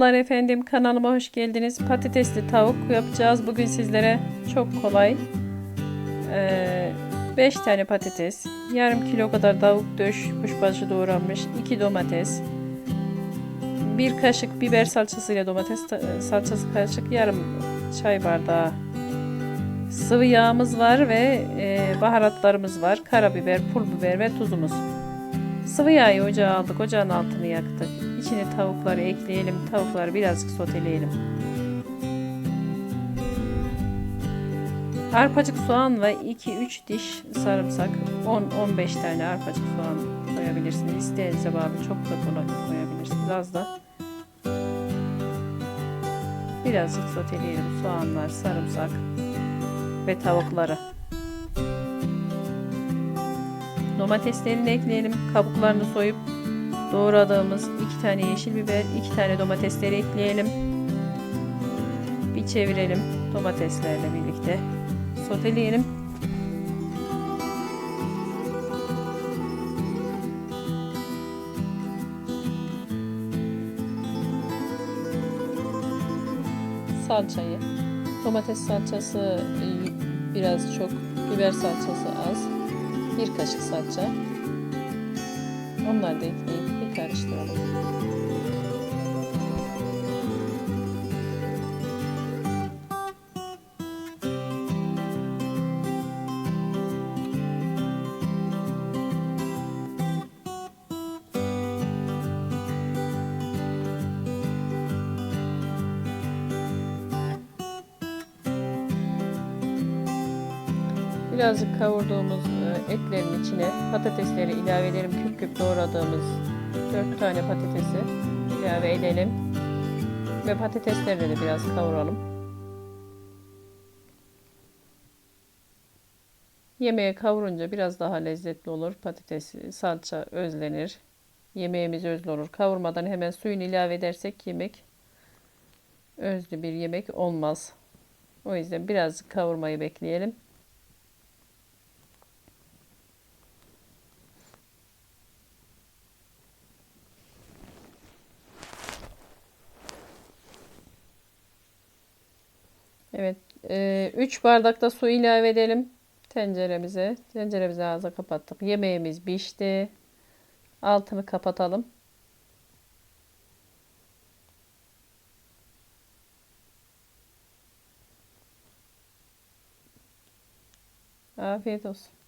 Merhabalar efendim kanalıma hoş geldiniz. Patatesli tavuk yapacağız. Bugün sizlere çok kolay 5 tane patates, yarım kilo kadar tavuk döş, kuşbaşı doğranmış, 2 domates, bir kaşık biber salçasıyla domates ta- salçası kaşık, yarım çay bardağı sıvı yağımız var ve e, baharatlarımız var. Karabiber, pul biber ve tuzumuz. Sıvı yağı ocağa aldık. Ocağın altını yaktık. İçine tavukları ekleyelim. Tavukları birazcık soteleyelim. Arpacık soğanla 2-3 diş sarımsak, 10-15 tane arpacık soğan koyabilirsiniz. İsteğinize bağlı çok da kolay koyabilirsiniz. Az da birazcık soteleyelim soğanlar, sarımsak ve tavukları. Domateslerini ekleyelim. Kabuklarını soyup doğradığımız iki tane yeşil biber, iki tane domatesleri ekleyelim. Bir çevirelim domateslerle birlikte. Soteleyelim. Salçayı. Domates salçası e, biraz çok, biber salçası az. Bir kaşık salça. Onları da ekleyip bir karıştıralım. Birazcık kavurduğumuz e, etlerin içine patatesleri ilave edelim. Küp küp doğradığımız 4 tane patatesi ilave edelim. Ve patatesleri de biraz kavuralım. Yemeğe kavurunca biraz daha lezzetli olur. Patates, salça özlenir. Yemeğimiz özlü olur. Kavurmadan hemen suyunu ilave edersek yemek özlü bir yemek olmaz. O yüzden birazcık kavurmayı bekleyelim. Evet. 3 bardak da su ilave edelim tenceremize. Tenceremizi ağza kapattık. Yemeğimiz pişti. Altını kapatalım. Afiyet olsun.